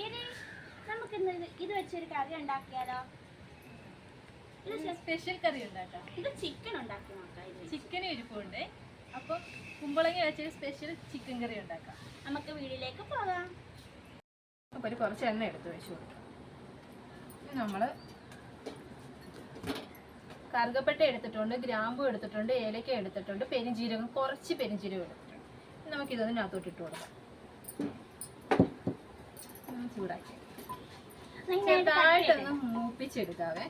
ഗിരി നമുക്ക് ഇന്ന് ഇത് വെച്ചൊരു കറി ഉണ്ടാക്കിയാലോ? സ്പെഷ്യൽ കറി ഉണ്ടാക്കാം. ഇത് ചിക്കൻ ഉണ്ടാക്കി നോക്കാം. ചിക്കൻ ഇരിപ്പുണ്ട്. അപ്പം കുമ്പളങ്ങ വെച്ചൊരു സ്പെഷ്യൽ ചിക്കൻ കറി ഉണ്ടാക്കാം. നമുക്ക് വീട്ടിലേക്ക് പോകാം. അപ്പോൾ ഒരു കുറച്ച് എണ്ണ എടുത്ത് വെച്ച് കൊടുക്കാം. നമ്മൾ കറുകപ്പട്ട എടുത്തിട്ടുണ്ട് ഗ്രാമ്പു എടുത്തിട്ടുണ്ട് ഏലക്ക എടുത്തിട്ടുണ്ട് പെരിഞ്ജീരകം കുറച്ച് പെരിഞ്ജീരകം എടുത്തിട്ടുണ്ട്. നമുക്ക് നമുക്കിതൊന്ന് ഇതിനകത്തോട്ട് ഇട്ട് കൊടുക്കാം. ഒന്ന് ചൂടാക്കി. ചെറുതായിട്ടൊന്ന് ചെയ്യണം. മൂപ്പിച്ചെടുക്കാവേ.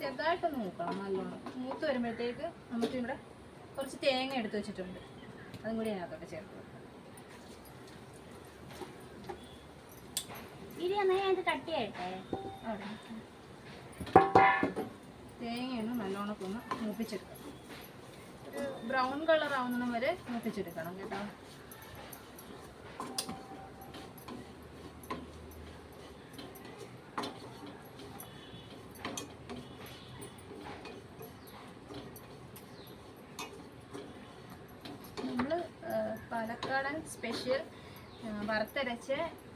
ചെറുതായിട്ടൊന്ന് മൂക്കണം നല്ലോണം. മൂത്ത് വരുമ്പോഴത്തേക്ക് നമുക്കിവിടെ കുറച്ച് തേങ്ങ എടുത്ത് വെച്ചിട്ടുണ്ട്. അതും കൂടി അതിനകത്തോട്ട് ചേർത്ത് കൊടുക്കാം. ഗിരി എന്നാ ഞാൻ ഇത് കട്ട് ചെയ്യട്ടെ. തേങ്ങയൊന്ന് നല്ലോണം ഒന്ന് മൂപ്പിച്ചെടുക്കണം. ബ്രൗൺ കളർ ആവുന്നവരെ മൂപ്പിച്ചെടുക്കണം കേട്ടോ നമ്മൾ പാലക്കാടൻ വറുത്തരച്ച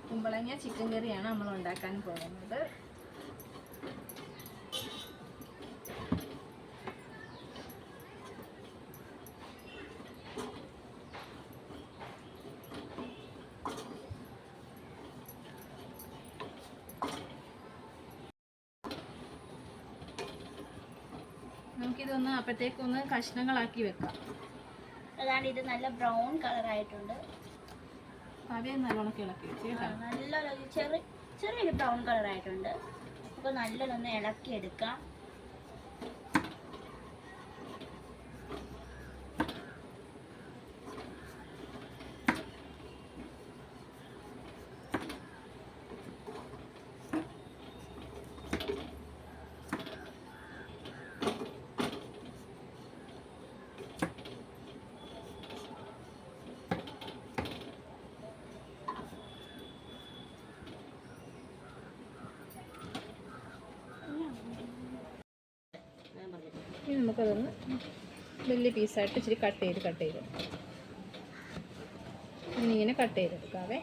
കുമ്പളങ്ങ ചിക്കൻ കറിയാണ് നമ്മൾ ഉണ്ടാക്കാൻ പോകുന്നത്. നമുക്കിതൊന്ന് അപ്പോഴത്തേക്കൊന്ന് കഷ്ണങ്ങളാക്കി വെക്കാം. അതാണ് ഇത് നല്ല ബ്രൗൺ കളർ ആയിട്ടുണ്ട് തവയെ നല്ലോണം ഇളക്കി വെച്ച് കേട്ടോ. നല്ലൊരു ചെറിയ ചെറിയൊരു ബ്രൗൺ കളർ ആയിട്ടുണ്ട് അപ്പോൾ നല്ലതൊന്ന് ഇളക്കി എടുക്കാം ഇനി നമുക്കതൊന്ന് വലിയ പീസായിട്ട് ഇച്ചിരി കട്ട് ചെയ്ത് കട്ട് ചെയ്ത് ഇങ്ങനെ കട്ട് ചെയ്തെടുക്കാവേ.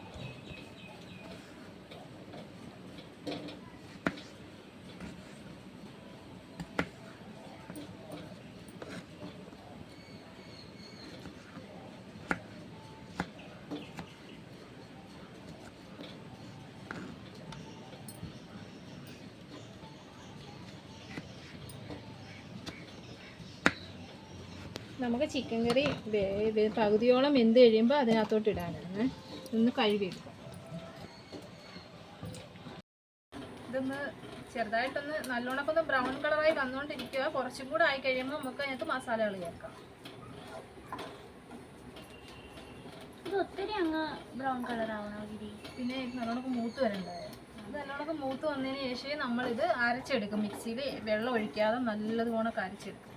നമുക്ക് ചിക്കൻ കറി പകുതിയോളം വെന്ത് കഴിയുമ്പോൾ അതിനകത്തോട്ട് ഇടാനാണ്. ഒന്ന് കഴുകിയെടുക്കാം ഇതൊന്ന് ചെറുതായിട്ടൊന്ന് നല്ലോണം ഒന്ന് ബ്രൗൺ കളറായി വന്നുകൊണ്ടിരിക്കുക കുറച്ചും കൂടെ ആയി കഴിയുമ്പോൾ നമുക്ക് അതിനകത്ത് മസാലകൾ ചേർക്കാം. ഇത് ഒത്തിരി അങ്ങ് ബ്രൗൺ കളർ ആവണോ പിന്നെ ഇത് മൂത്ത് വരണ്ടായോ ഇത് മൂത്ത് വന്നതിന് ശേഷം നമ്മളിത് അരച്ചെടുക്കും. മിക്സിയിൽ വെള്ളം ഒഴിക്കാതെ നല്ലതുപോലെ അരച്ചെടുക്കും.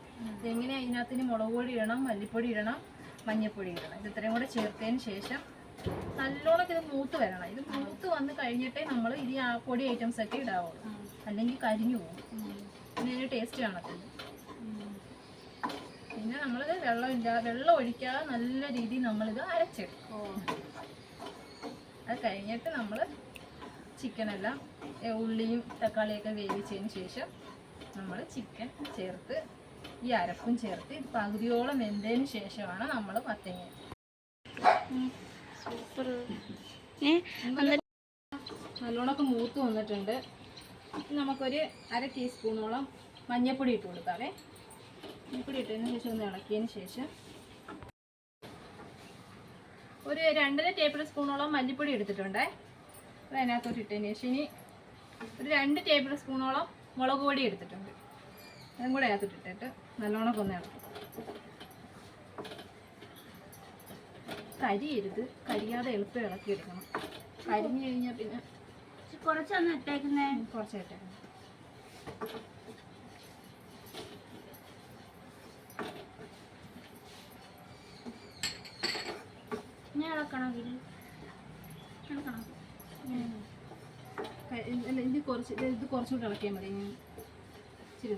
എങ്ങനെ അതിനകത്തിന് മുളക് പൊടി ഇടണം മല്ലിപ്പൊടി ഇടണം മഞ്ഞൾപ്പൊടി ഇടണം. ഇത് ഇത്രയും കൂടെ ചേർത്തതിന് ശേഷം നല്ലോണം ഇത് മൂത്ത് വരണം. ഇത് മൂത്ത് വന്ന് കഴിഞ്ഞിട്ടേ നമ്മൾ ഇനി ആ പൊടി ഐറ്റംസ് ഒക്കെ ഇടാവുള്ളൂ. അല്ലെങ്കിൽ കരിഞ്ഞു പോകും. പിന്നെ അതിന് ടേസ്റ്റ് കാണത്തില്ല. പിന്നെ നമ്മളിത് വെള്ളം ഇല്ല വെള്ളം ഒഴിക്കാതെ നല്ല രീതിയിൽ നമ്മളിത് അരച്ചെടുക്കും. അത് കഴിഞ്ഞിട്ട് നമ്മൾ ചിക്കനെല്ലാം ഉള്ളിയും തക്കാളിയൊക്കെ വേവിച്ചതിന് ശേഷം നമ്മൾ ചിക്കൻ ചേർത്ത് ഈ അരപ്പും ചേർത്ത് പകുതിയോളം വെന്തതിന് ശേഷമാണ് നമ്മൾ മത്തങ്ങ സൂപ്പർ. നല്ലോണമൊക്കെ മൂത്ത് വന്നിട്ടുണ്ട്. നമുക്കൊരു അര ടീസ്പൂണോളം മഞ്ഞൾപ്പൊടി ഇട്ട് കൊടുക്കാവേ. മഞ്ഞൾപ്പൊടി ഇട്ടതിന് ശേഷം ഒന്ന് ഇളക്കിയതിന് ശേഷം ഒരു രണ്ടര ടേബിൾ സ്പൂണോളം മല്ലിപ്പൊടി എടുത്തിട്ടുണ്ടേ. അത് അതിനകത്തോട്ട് ഇട്ടതിന് ശേഷം ഇനി ഒരു രണ്ട് ടേബിൾ സ്പൂണോളം മുളക് പൊടി എടുത്തിട്ടുണ്ട്. അതും കൂടെ അകത്തിട്ടിട്ടിട്ട് നല്ലോണം ഒന്ന് ഇളക്കും. കരിയരുത്. കരിയാതെ എളുപ്പം ഇളക്കി എടുക്കണം. കരിഞ്ഞു കഴിഞ്ഞാൽ പിന്നെ കുറച്ചൊന്ന് ഇട്ടേക്കുന്നേ. കുറച്ചായിട്ട് ഞാൻ ഇളക്കണോ ഇത് കുറച്ച് ഇത് കുറച്ചുകൂടെ കുറച്ചുകൂടി ഇളക്കിയാൽ മതി. ഞാൻ ഇച്ചിരി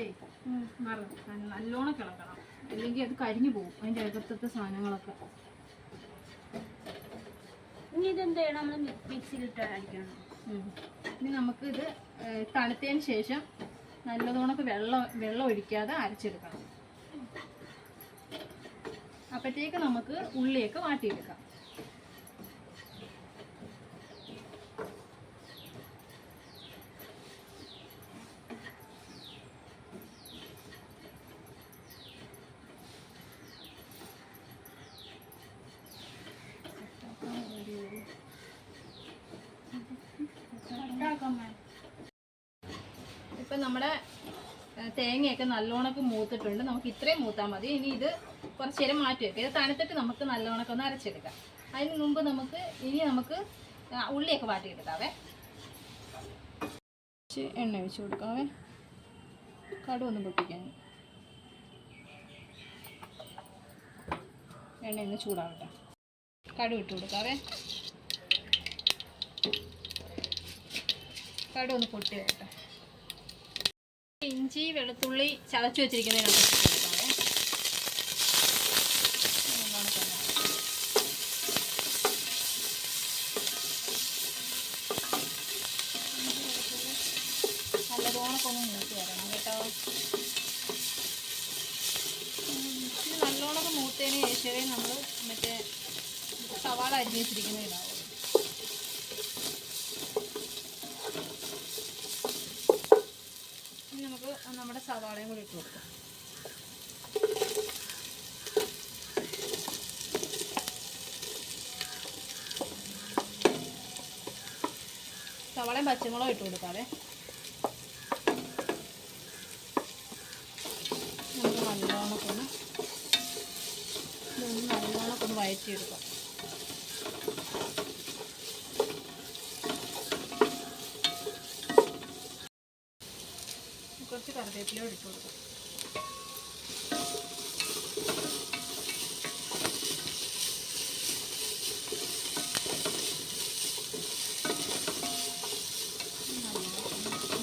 അത് നല്ലോണം കിളക്കണം. അല്ലെങ്കിൽ അത് കരിഞ്ഞു പോകും അതിന്റെ അകത്തത്തെ സാധനങ്ങളൊക്കെ. ഇനി ഇതെന്ത് ചെയ്യണം? നമ്മൾ മിക്സിയിലിട്ട് അടിക്കണം. ഇനി നമുക്ക് ഇത് തണുത്തതിന് ശേഷം നല്ലതോണക്ക് വെള്ളം വെള്ളം ഒഴിക്കാതെ അരച്ചെടുക്കണം. അപ്പോഴത്തേക്ക് നമുക്ക് ഉള്ളിയൊക്കെ വാട്ടിയെടുക്കാം. ഇപ്പം നമ്മുടെ തേങ്ങയൊക്കെ നല്ലോണക്ക് മൂത്തിട്ടുണ്ട്. നമുക്ക് ഇത്രയും മൂത്താൽ മതി. ഇനി ഇത് കുറച്ച് നേരം മാറ്റി വെക്കാം. ഇത് തണുത്തിട്ട് നമുക്ക് നല്ലോണക്ക് ഒന്ന് അരച്ചെടുക്കാം. അതിന് മുമ്പ് നമുക്ക് ഇനി നമുക്ക് ഉള്ളിയൊക്കെ വാട്ടിയെടുക്കാവേ. എണ്ണ വെച്ച് കൊടുക്കാവേ. കടുവൊന്ന് പൊട്ടിക്കാൻ. എണ്ണ ഒന്ന് ചൂടാവട്ടെ. കടുവ് ഇട്ട് കൊടുക്കാവേ. കടുവൊന്ന് പൊട്ടി വരട്ടെ ഇഞ്ചി വെളുത്തുള്ളി ചതച്ചു വെച്ചിരിക്കുന്നതിനകത്ത് കൊടുക്കാവേ. നല്ലോണം തന്നെ ആവട്ടെ. നല്ലതോണക്കൊന്ന് മൂത്ത് വരണം കേട്ടോ ഉം, ഇത് നല്ലോണം മൂത്തതിന് ശേഷമേ നമ്മൾ മറ്റേ സവാള അരിഞ്ഞ് വെച്ചിരിക്കുന്നത് ഇടാവുള്ളൂ ഇനി നമുക്ക് നമ്മുടെ സവാളയും കൂടി ഇട്ട് കൊടുക്കാം. സവാളയും പച്ചമുളകും ഇട്ട് കൊടുക്കാവേ. നമുക്ക് നല്ലോണക്കൊന്ന് നല്ലോണക്കൊന്ന് വഴറ്റിയെടുക്കാം കുറച്ച് കറിവേപ്പില ഇട്ട് കൊടുക്കും.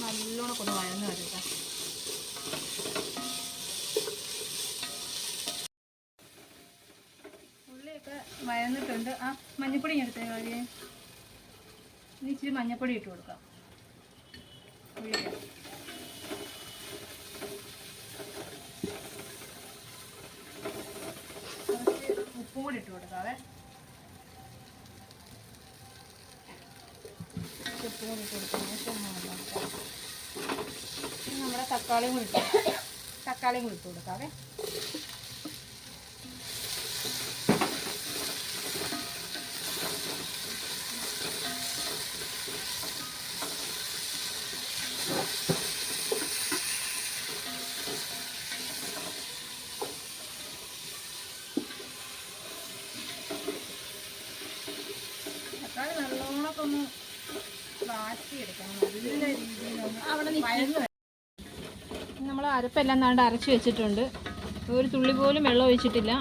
നല്ലോണം- വരട്ടെ. ആ മഞ്ഞപ്പൊടി എടുത്തേ കാര്യം. ഇനി ഇച്ചിരി മഞ്ഞപ്പൊടി ഇട്ട് കൊടുക്കാം കുറച്ച് ഉപ്പും ഇട്ട് കൊടുക്കാവേ ഉപ്പും കൂടി ഇട്ട് കൊടുക്കാം ശേഷം. നമ്മുടെ തക്കാളിയും കൂടി. തക്കാളിയും കൂടി ഇട്ട് കൊടുക്കാവേ തക്കാളി നല്ലോണമൊക്കെ ഒന്ന് വാട്ടിയെടുക്കണം നല്ല രീതിയിലൊന്ന് അവിടെ. നമ്മൾ അരപ്പെല്ലാം താണ്ട് അരച്ച് വെച്ചിട്ടുണ്ട്. ഒരു തുള്ളി പോലും വെള്ളം ഒഴിച്ചിട്ടില്ല.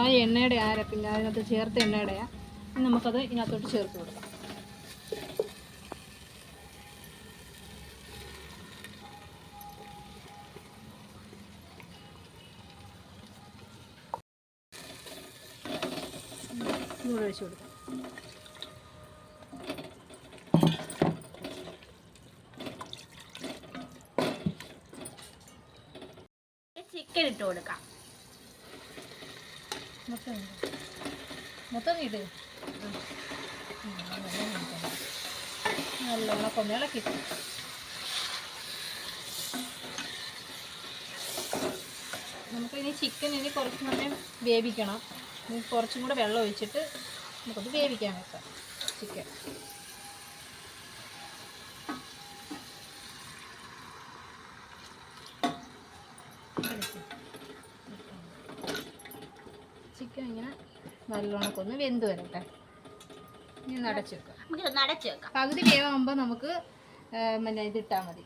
ആ എണ്ണയുടെ അരപ്പില്ല. അതിനകത്ത് ചേർത്ത എണ്ണയുടെയാ. നമുക്കത് ഇതിനകത്തോട്ട് ചേർത്ത് കൊടുക്കാം. ഒഴിച്ചു കൊടുക്കാം ചിക്കൻ ഇട്ട് കൊടുക്കാം. മൊത്തം. മൊത്തം ഇട്. നല്ലോണം കൊന്നിളക്കി നമുക്കിനി ചിക്കൻ ഇനി കുറച്ച് സമയം വേവിക്കണം. കുറച്ചും കൂടെ വെള്ളം ഒഴിച്ചിട്ട് നമുക്കത് വേവിക്കാൻ വെക്കാം. ചിക്കൻ ഇങ്ങനെ ഒന്ന് വെന്ത് വരട്ടെ. ഇനി ഒന്ന് അടച്ച് വെക്കാം. നമുക്ക് നടച്ചു വെക്കാം. പകുതി വേവാകുമ്പോൾ നമുക്ക് പിന്നെ ഇതിട്ടാൽ മതി.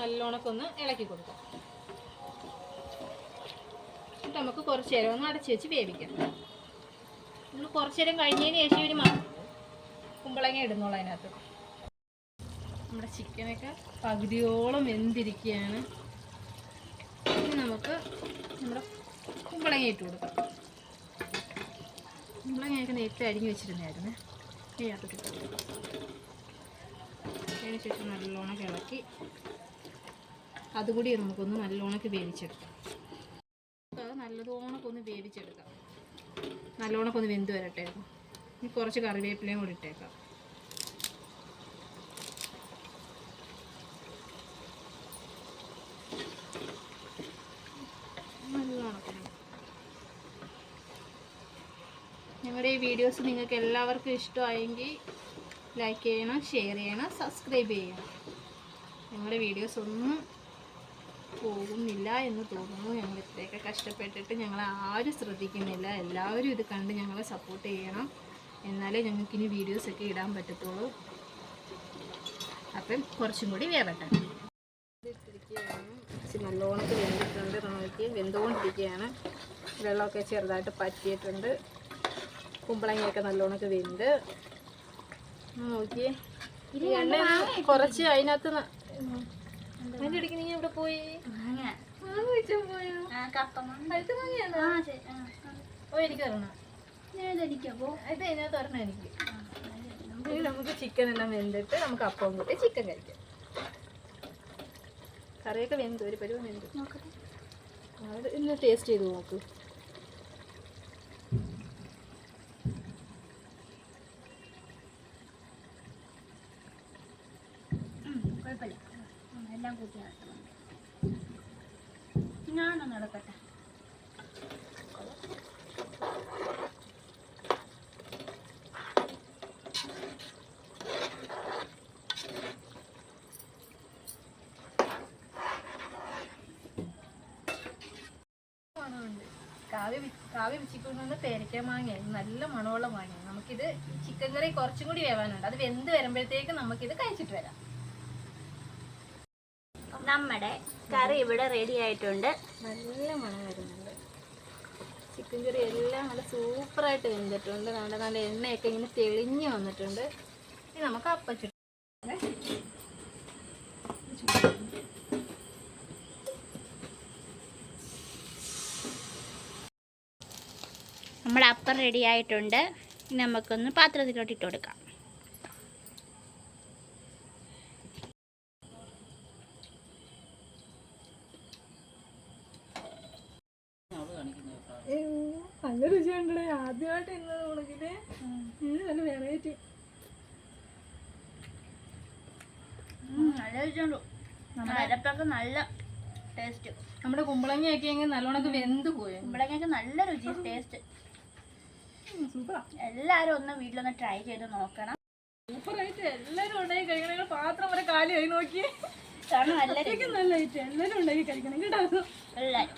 നല്ലോണമൊക്കെ ഒന്ന് ഇളക്കി കൊടുക്കാം. എന്നിട്ട് നമുക്ക് കുറച്ച് നേരം ഒന്ന് അടച്ച് വെച്ച് വേവിക്കാം. നമ്മൾ കുറച്ച് നേരം കഴിഞ്ഞതിന് ശേഷം ഒരു കുമ്പളങ്ങ ഇടുന്നോളൂ അതിനകത്ത്. നമ്മുടെ ചിക്കനൊക്കെ പകുതിയോളം വെന്തിരിക്കുകയാണ് ഇനി നമുക്ക് നമ്മുടെ കുമ്പളങ്ങ ഇട്ട് കൊടുക്കാം കുമ്പളങ്ങയൊക്കെ നേരത്തെ അരിഞ്ഞ് വെച്ചിരുന്നായിരുന്നു ഇതിനകത്ത് ഇട്ട് കൊടുക്കാം അതിന് ശേഷം നല്ലോണം ഇളക്കി. അതുകൂടി നമുക്കൊന്ന് നല്ലോണക്ക് വേവിച്ചെടുക്കാം. അത് നല്ലതോണൊക്കെ ഒന്ന് വേവിച്ചെടുക്കാം. നല്ലോണക്കൊന്ന് വെന്ത് വരട്ടെ. ഇനി കുറച്ച് കറിവേപ്പിലയും കൂടി ഇട്ടേക്കാം നല്ലോണമൊക്കെ ഒന്ന്. ഞങ്ങളുടെ ഈ വീഡിയോസ് നിങ്ങൾക്ക് എല്ലാവർക്കും ഇഷ്ടമായെങ്കിൽ ലൈക്ക് ചെയ്യണം ഷെയർ ചെയ്യണം സബ്സ്ക്രൈബ് ചെയ്യണം. ഞങ്ങളുടെ വീഡിയോസ് ഒന്നും പോകുന്നില്ല എന്ന് തോന്നുന്നു. ഞങ്ങൾ ഇത്രയൊക്കെ കഷ്ടപ്പെട്ടിട്ട് ഞങ്ങൾ ആരും ശ്രദ്ധിക്കുന്നില്ല. എല്ലാവരും ഇത് കണ്ട് ഞങ്ങളെ സപ്പോർട്ട് ചെയ്യണം. എന്നാലേ ഞങ്ങൾക്ക് ഇനി വീഡിയോസൊക്കെ ഇടാൻ പറ്റത്തുള്ളൂ. അപ്പം കുറച്ചും കൂടി വേവട്ടെ. നല്ലോണത്ത് വെന്തിട്ടുണ്ട്. നോക്കി വെന്തുകൊണ്ടിരിക്കുകയാണ് വെള്ളമൊക്കെ ചെറുതായിട്ട് പറ്റിയിട്ടുണ്ട്. കുമ്പളങ്ങയൊക്കെ നല്ലോണക്ക് വെന്ത്. നോക്കിയേ. എണ്ണ കുറച്ച് അതിനകത്ത് ന- അതിന്റെ ഇടയ്ക്ക് നീ എവിടെ പോയി. ഓ എനിക്ക് തരണം ഇത് തരണം എനിക്ക്. ഇനി നമുക്ക് ചിക്കൻ എല്ലാം വെന്തിട്ട് നമുക്ക് അപ്പം കൂട്ടി ചിക്കൻ കഴിക്കാം. കറിയൊക്കെ വെന്തു ഒരു പരിപാടി വെന്തു. ഇന്ന് ടേസ്റ്റ് ചെയ്ത് നോക്ക്. കുഴപ്പമില്ല. എല്ലാം കൂട്ടി നടത്തുന്നുണ്ട് ഞാനൊന്ന് നടക്കട്ടെ. കാവ്യ കാവ്യ വെച്ചിക്കൊണ്ടുവന്ന് പേരക്ക മാങ്ങ നല്ല മണമുള്ള മാങ്ങ നമുക്കിത് ചിക്കൻ കറി കുറച്ചും കൂടി വേവാനുണ്ട്. അത് വെന്ത് വരുമ്പോഴത്തേക്ക് നമുക്കിത് കഴിച്ചിട്ട് വരാം. നമ്മുടെ കറി ഇവിടെ റെഡി ആയിട്ടുണ്ട്. നല്ല മണം വരുന്നുണ്ട്. ചിക്കൻ കറി എല്ലാം നല്ല സൂപ്പറായിട്ട് വെന്തിട്ടുണ്ട്. നമ്മുടെ നല്ല എണ്ണയൊക്കെ ഇങ്ങനെ തെളിഞ്ഞു വന്നിട്ടുണ്ട്. ഇനി നമുക്ക് അപ്പം ചുറ്റും നമ്മുടെ അപ്പം റെഡി ആയിട്ടുണ്ട്. ഇനി നമുക്കൊന്ന് പാത്രത്തിലോട്ട് ഇട്ട് കൊടുക്കാം. നല്ല രുചിയുണ്ട് നമ്മുടെ അരപ്പൊക്കെ നല്ല ടേസ്റ്റ് നമ്മുടെ കുമ്പളങ്ങയൊക്കെ നല്ലോണക്ക് വെന്ത് പോയി. കുമ്പളങ്ങയൊക്കെ നല്ല രുചി ടേസ്റ്റ് എല്ലാരും ഒന്ന് വീട്ടിലൊന്ന് ട്രൈ ചെയ്ത് നോക്കണം. സൂപ്പറായിട്ട് എല്ലാവരും ഉണ്ടാക്കി കഴിക്കണം. പാത്രം വരെ ആയി നോക്കി. കാരണം നല്ല എല്ലാരും ഉണ്ടാക്കി കഴിക്കണം കേട്ടോ. എല്ലാവരും